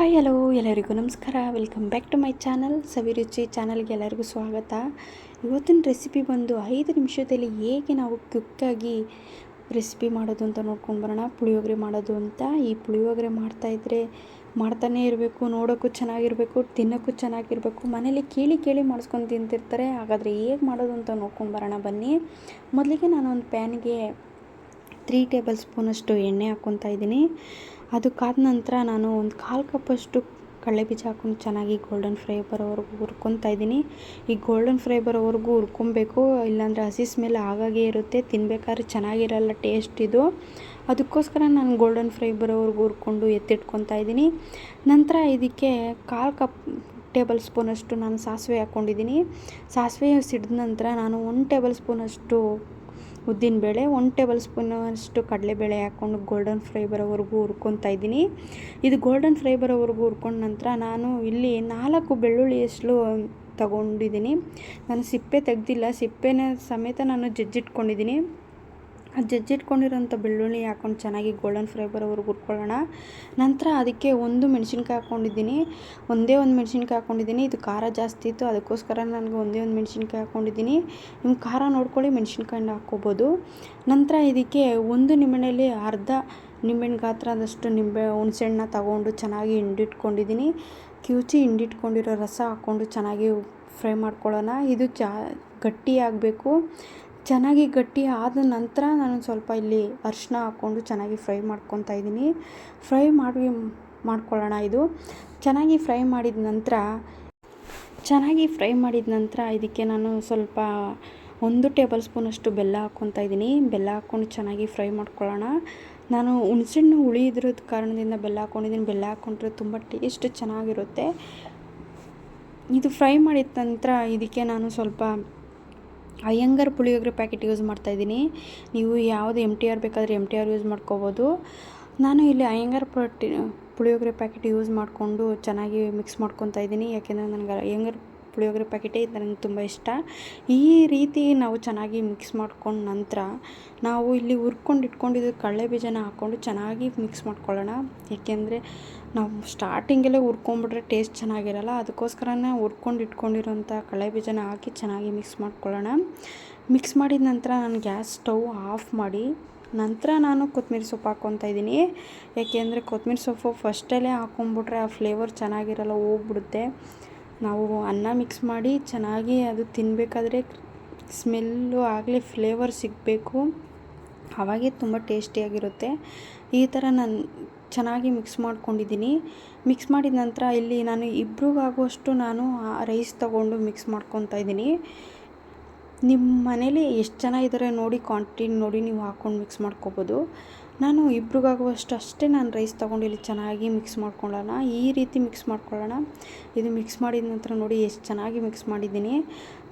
Hi, hello, ಎಲ್ಲರಿಗೂ ನಮಸ್ಕಾರ. Welcome back to my channel Saviruchi ಚಾನಲ್ಗೆ ಎಲ್ಲರಿಗೂ ಸ್ವಾಗತ. ಇವತ್ತಿನ ರೆಸಿಪಿ ಬಂದು ಐದು ನಿಮಿಷದಲ್ಲಿ ಹೇಗೆ ನಾವು ಕ್ವಿಕ್ಕಾಗಿ ರೆಸಿಪಿ ಮಾಡೋದು ಅಂತ ನೋಡ್ಕೊಂಡು ಬರೋಣ. ಪುಳಿಯೋಗರೆ ಮಾಡೋದು ಅಂತ. ಈ ಪುಳಿಯೋಗರೆ ಮಾಡ್ತಾಯಿದ್ರೆ ಮಾಡ್ತಾನೇ ಇರಬೇಕು, ನೋಡೋಕ್ಕೂ ಚೆನ್ನಾಗಿರಬೇಕು, ತಿನ್ನೋಕ್ಕೂ ಚೆನ್ನಾಗಿರಬೇಕು. ಮನೇಲಿ ಕೇಳಿ ಕೇಳಿ ಮಾಡಿಸ್ಕೊಂಡು ತಿಂತಿರ್ತಾರೆ. ಹಾಗಾದರೆ ಹೇಗೆ ಮಾಡೋದು ಅಂತ ನೋಡ್ಕೊಂಡು ಬರೋಣ ಬನ್ನಿ. ಮೊದಲಿಗೆ ನಾನು ಒಂದು ಪ್ಯಾನ್ಗೆ ತ್ರೀ ಟೇಬಲ್ ಸ್ಪೂನಷ್ಟು ಎಣ್ಣೆ ಹಾಕ್ಕೊತಾ ಇದ್ದೀನಿ. ಅದು ಕಾದ ನಂತರ ನಾನು ಒಂದು ಕಾಲು ಕಪ್ಪಷ್ಟು ಕಡಲೆ ಬೀಜ ಹಾಕೊಂಡು ಚೆನ್ನಾಗಿ ಗೋಲ್ಡನ್ ಫ್ರೈ ಬರೋವರೆಗೂ ಹುರ್ಕೊತಾ ಇದ್ದೀನಿ. ಈ ಗೋಲ್ಡನ್ ಫ್ರೈ ಬರೋವರೆಗೂ ಹುರ್ಕೊಬೇಕು, ಇಲ್ಲಾಂದರೆ ಹಸಿ ಸ್ಮೆಲ್ ಆಗಾಗೆ ಇರುತ್ತೆ, ತಿನ್ಬೇಕಾದ್ರೆ ಚೆನ್ನಾಗಿರಲ್ಲ ಟೇಸ್ಟ್ ಇದು. ಅದಕ್ಕೋಸ್ಕರ ನಾನು ಗೋಲ್ಡನ್ ಫ್ರೈ ಬರೋವರೆಗೂ ಹುರ್ಕೊಂಡು ಎತ್ತಿಟ್ಕೊತಾ ಇದ್ದೀನಿ. ನಂತರ ಇದಕ್ಕೆ ಕಾಲು ಕಪ್ ಟೇಬಲ್ ಸ್ಪೂನಷ್ಟು ನಾನು ಸಾಸಿವೆ ಹಾಕ್ಕೊಂಡಿದ್ದೀನಿ ಸಾಸಿವೆ ಸಿಡಿದ ನಂತರ ನಾನು ಒಂದು ಟೇಬಲ್ ಸ್ಪೂನಷ್ಟು ಉದ್ದಿನಬೇಳೆ ಒಂದು ಟೇಬಲ್ ಸ್ಪೂನಷ್ಟು ಕಡಲೆಬೇಳೆ ಹಾಕ್ಕೊಂಡು ಗೋಲ್ಡನ್ ಫ್ರೈ ಬರೋವರೆಗೂ ಹುರ್ಕೊತಾ ಇದ್ದೀನಿ. ಇದು ಗೋಲ್ಡನ್ ಫ್ರೈ ಬರೋವರೆಗೂ ಹುರ್ಕೊಂಡ ನಂತರ ನಾನು ಇಲ್ಲಿ ನಾಲ್ಕು ಬೆಳ್ಳುಳ್ಳಿ ಬೆಳ್ಳುಳ್ಳಿಯಷ್ಟು ತಗೊಂಡಿದ್ದೀನಿ. ನಾನು ಸಿಪ್ಪೆ ತೆಗೆದಿಲ್ಲ, ಸಿಪ್ಪೆನ ಸಮೇತ ನಾನು ಜಜ್ಜಿಟ್ಕೊಂಡಿದ್ದೀನಿ. ಜಜ್ಜಿಟ್ಕೊಂಡಿರೋಂಥ ಬೆಳ್ಳುಳ್ಳಿ ಹಾಕ್ಕೊಂಡು ಚೆನ್ನಾಗಿ ಗೋಲ್ಡನ್ ಫ್ರೈ ಬರೋವರೆಗೂ ಹುರ್ಕೊಳ್ಳೋಣ. ನಂತರ ಅದಕ್ಕೆ ಒಂದು ಮೆಣಸಿನ್ಕಾಯಿ ಹಾಕ್ಕೊಂಡಿದ್ದೀನಿ. ಒಂದೇ ಒಂದು ಮೆಣಸಿನ್ಕಾಯಿ ಹಾಕ್ಕೊಂಡಿದ್ದೀನಿ. ಇದು ಖಾರ ಜಾಸ್ತಿ ಇತ್ತು, ಅದಕ್ಕೋಸ್ಕರ ನನಗೆ ಒಂದೇ ಒಂದು ಮೆಣಸಿನ್ಕಾಯಿ ಹಾಕ್ಕೊಂಡಿದ್ದೀನಿ. ನಿಮ್ಮ ಖಾರ ನೋಡ್ಕೊಳ್ಳಿ ಮೆಣಸಿನ್ಕಾಯಿಂದ ಹಾಕ್ಕೋಬೋದು. ನಂತರ ಇದಕ್ಕೆ ಒಂದು ನಿಂಬೆಹಣ್ಣಲ್ಲಿ ಅರ್ಧ ನಿಂಬೆಹಣ್ಣು ಗಾತ್ರದಷ್ಟು ನಿಂಬೆ ಹುಣಸೆಹಣ್ಣ ತಗೊಂಡು ಚೆನ್ನಾಗಿ ಹಿಂಡಿಟ್ಕೊಂಡಿದ್ದೀನಿ. ಕಿವುಚಿ ಹಿಂಡಿಟ್ಕೊಂಡಿರೋ ರಸ ಹಾಕ್ಕೊಂಡು ಚೆನ್ನಾಗಿ ಫ್ರೈ ಮಾಡ್ಕೊಳ್ಳೋಣ. ಇದು ಜಾ ಗಟ್ಟಿಯಾಗಬೇಕು ಚೆನ್ನಾಗಿ ಗಟ್ಟಿ ಆದ ನಂತರ ನಾನು ಸ್ವಲ್ಪ ಇಲ್ಲಿ ಅರಿಶಿನ ಹಾಕ್ಕೊಂಡು ಚೆನ್ನಾಗಿ ಫ್ರೈ ಮಾಡ್ಕೊತಾ ಇದ್ದೀನಿ. ಫ್ರೈ ಮಾಡಿ ಮಾಡ್ಕೊಳ್ಳೋಣ ಇದು. ಚೆನ್ನಾಗಿ ಫ್ರೈ ಮಾಡಿದ ನಂತರ, ಚೆನ್ನಾಗಿ ಫ್ರೈ ಮಾಡಿದ ನಂತರ ಇದಕ್ಕೆ ನಾನು ಸ್ವಲ್ಪ ಒಂದು ಟೇಬಲ್ ಸ್ಪೂನಷ್ಟು ಬೆಲ್ಲ ಹಾಕ್ಕೊತಾ ಇದ್ದೀನಿ. ಬೆಲ್ಲ ಹಾಕ್ಕೊಂಡು ಚೆನ್ನಾಗಿ ಫ್ರೈ ಮಾಡ್ಕೊಳ್ಳೋಣ. ನಾನು ಹುಣಸೆಹಣ್ಣು ಹುಳಿ ಇದ್ರದ ಕಾರಣದಿಂದ ಬೆಲ್ಲ ಹಾಕ್ಕೊಂಡಿದ್ದೀನಿ. ಬೆಲ್ಲ ಹಾಕ್ಕೊಂಡ್ರೆ ತುಂಬ ಟೇಸ್ಟ್ ಚೆನ್ನಾಗಿರುತ್ತೆ. ಇದು ಫ್ರೈ ಮಾಡಿದ ನಂತರ ಇದಕ್ಕೆ ನಾನು ಸ್ವಲ್ಪ ಅಯ್ಯಂಗಾರ್ ಪುಳಿಯೋಗರೆ ಪ್ಯಾಕೆಟ್ ಯೂಸ್ ಮಾಡ್ತಾಯಿದ್ದೀನಿ ನೀವು ಯಾವುದು ಎಂ ಟಿ ಆರ್ ಬೇಕಾದರೆ ಎಂ ಟಿ ಆರ್ ಯೂಸ್ ಮಾಡ್ಕೋಬೋದು. ನಾನು ಇಲ್ಲಿ ಅಯ್ಯಂಗಾರ್ ಪುಳಿಯೋಗರೆ ಪ್ಯಾಕೆಟ್ ಯೂಸ್ ಮಾಡಿಕೊಂಡು ಚೆನ್ನಾಗಿ ಮಿಕ್ಸ್ ಮಾಡ್ಕೊತಾ ಇದ್ದೀನಿ. ಯಾಕೆಂದರೆ ನನಗೆ ಅಯ್ಯಂಗಾರ್ ಪುಳಿಯೋಗರೆ ಪ್ಯಾಕೆಟೇ ಇದು ನನಗೆ ತುಂಬ ಇಷ್ಟ. ಈ ರೀತಿ ನಾವು ಚೆನ್ನಾಗಿ ಮಿಕ್ಸ್ ಮಾಡ್ಕೊಂಡು ನಂತರ ನಾವು ಇಲ್ಲಿ ಹುರ್ಕೊಂಡು ಇಟ್ಕೊಂಡಿದ್ದು ಕಡಲೆ ಬೀಜನ ಹಾಕ್ಕೊಂಡು ಚೆನ್ನಾಗಿ ಮಿಕ್ಸ್ ಮಾಡ್ಕೊಳ್ಳೋಣ. ಏಕೆಂದರೆ ನಾವು ಸ್ಟಾರ್ಟಿಂಗಲ್ಲೇ ಹುರ್ಕೊಂಡ್ಬಿಟ್ರೆ ಟೇಸ್ಟ್ ಚೆನ್ನಾಗಿರಲ್ಲ, ಅದಕ್ಕೋಸ್ಕರನೇ ಹುರ್ಕೊಂಡು ಇಟ್ಕೊಂಡಿರೋಂಥ ಕಡಲೆ ಬೀಜನ ಹಾಕಿ ಚೆನ್ನಾಗಿ ಮಿಕ್ಸ್ ಮಾಡ್ಕೊಳ್ಳೋಣ. ಮಿಕ್ಸ್ ಮಾಡಿದ ನಂತರ ನಾನು ಗ್ಯಾಸ್ ಸ್ಟವ್ ಆಫ್ ಮಾಡಿ ನಂತರ ನಾನು ಕೊತ್ತಂಬರಿ ಸೊಪ್ಪು ಹಾಕ್ಕೊತಾ ಇದ್ದೀನಿ. ಯಾಕೆಂದರೆ ಕೊತ್ತಂಬರಿ ಸೊಪ್ಪು ಫಸ್ಟಲ್ಲೇ ಹಾಕ್ಕೊಂಬಿಟ್ರೆ ಆ ಫ್ಲೇವರ್ ಚೆನ್ನಾಗಿರಲ್ಲ, ಹೋಗ್ಬಿಡುತ್ತೆ. ನಾವು ಅನ್ನ ಮಿಕ್ಸ್ ಮಾಡಿ ಚೆನ್ನಾಗಿ ಅದು ತಿನ್ನಬೇಕಾದ್ರೆ ಸ್ಮೆಲ್ಲು ಆಗಲಿ ಫ್ಲೇವರ್ ಸಿಗಬೇಕು. ಆವಾಗೇ ತುಂಬ ಟೇಸ್ಟಿಯಾಗಿರುತ್ತೆ ಈ ಥರ ನಾನು ಚೆನ್ನಾಗಿ ಮಿಕ್ಸ್ ಮಾಡ್ಕೊಂಡಿದ್ದೀನಿ. ಮಿಕ್ಸ್ ಮಾಡಿದ ನಂತರ ಇಲ್ಲಿ ನಾನು ಇಬ್ರಿಗಾಗುವಷ್ಟು ನಾನು ರೈಸ್ ತೊಗೊಂಡು ಮಿಕ್ಸ್ ಮಾಡ್ಕೊತಾ ಇದ್ದೀನಿ. ನಿಮ್ಮ ಮನೇಲಿ ಎಷ್ಟು ಜನ ಇದ್ದಾರೆ ನೋಡಿ ಕ್ವಾಂಟಿಟಿ ನೋಡಿ ನೀವು ಹಾಕ್ಕೊಂಡು ಮಿಕ್ಸ್ ಮಾಡ್ಕೋಬೋದು. ನಾನು ಇಬ್ರಿಗಾಗುವಷ್ಟು ಅಷ್ಟೇ ನಾನು ರೈಸ್ ತೊಗೊಂಡು ಇಲ್ಲಿ ಚೆನ್ನಾಗಿ ಮಿಕ್ಸ್ ಮಾಡ್ಕೊಳ್ಳೋಣ. ಈ ರೀತಿ ಮಿಕ್ಸ್ ಮಾಡ್ಕೊಳ್ಳೋಣ. ಇದು ಮಿಕ್ಸ್ ಮಾಡಿದ ನಂತರ ನೋಡಿ ಎಷ್ಟು ಚೆನ್ನಾಗಿ ಮಿಕ್ಸ್ ಮಾಡಿದ್ದೀನಿ.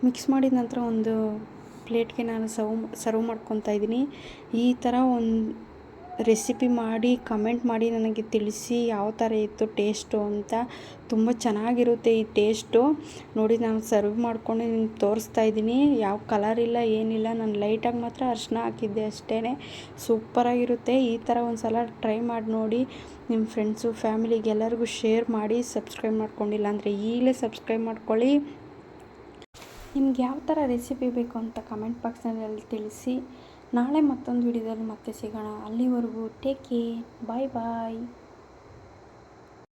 ಮಿಕ್ಸ್ ಮಾಡಿದ ನಂತರ ಒಂದು ಪ್ಲೇಟ್ಗೆ ನಾನು ಸರ್ವ್ ಸರ್ವ್ ಮಾಡ್ಕೊತಾ ಇದ್ದೀನಿ. ಈ ಥರ ಒಂದು ರೆಸಿಪಿ ಮಾಡಿ, ಕಮೆಂಟ್ ಮಾಡಿ ನನಗೆ ತಿಳಿಸಿ ಯಾವ ಥರ ಇತ್ತು ಟೇಸ್ಟು ಅಂತ ತುಂಬ ಚೆನ್ನಾಗಿರುತ್ತೆ ಈ ಟೇಸ್ಟು. ನೋಡಿ ನಾನು ಸರ್ವ್ ಮಾಡ್ಕೊಂಡು ನಿಮ್ಗೆ ತೋರಿಸ್ತಾ ಇದ್ದೀನಿ. ಯಾವ ಕಲರ್ ಇಲ್ಲ, ಏನಿಲ್ಲ, ನಾನು ಲೈಟಾಗಿ ಮಾತ್ರ ಅರಿಶಿನ ಹಾಕಿದ್ದೆ ಅಷ್ಟೇ ಸೂಪರಾಗಿರುತ್ತೆ. ಈ ಥರ ಒಂದು ಸಲ ಟ್ರೈ ಮಾಡಿ ನೋಡಿ. ನಿಮ್ಮ ಫ್ರೆಂಡ್ಸು, ಫ್ಯಾಮಿಲಿಗೆ ಎಲ್ಲರಿಗೂ ಶೇರ್ ಮಾಡಿ, ಸಬ್ಸ್ಕ್ರೈಬ್ ಮಾಡ್ಕೊಂಡಿಲ್ಲ ಅಂದರೆ ಈಗಲೇ ಸಬ್ಸ್ಕ್ರೈಬ್ ಮಾಡ್ಕೊಳ್ಳಿ. ನಿಮ್ಗೆ ಯಾವ ಥರ ರೆಸಿಪಿ ಬೇಕು ಅಂತ ಕಮೆಂಟ್ ಬಾಕ್ಸ್ನಲ್ಲಿ ತಿಳಿಸಿ. ನಾಳೆ ಮತ್ತೊಂದು ವಿಡಿಯೋದಲ್ಲಿ ಮತ್ತೆ ಸಿಗೋಣ. ಅಲ್ಲಿವರೆಗೂ ಟೇಕ್ ಕೇರ್ ಬಾಯ್ ಬಾಯ್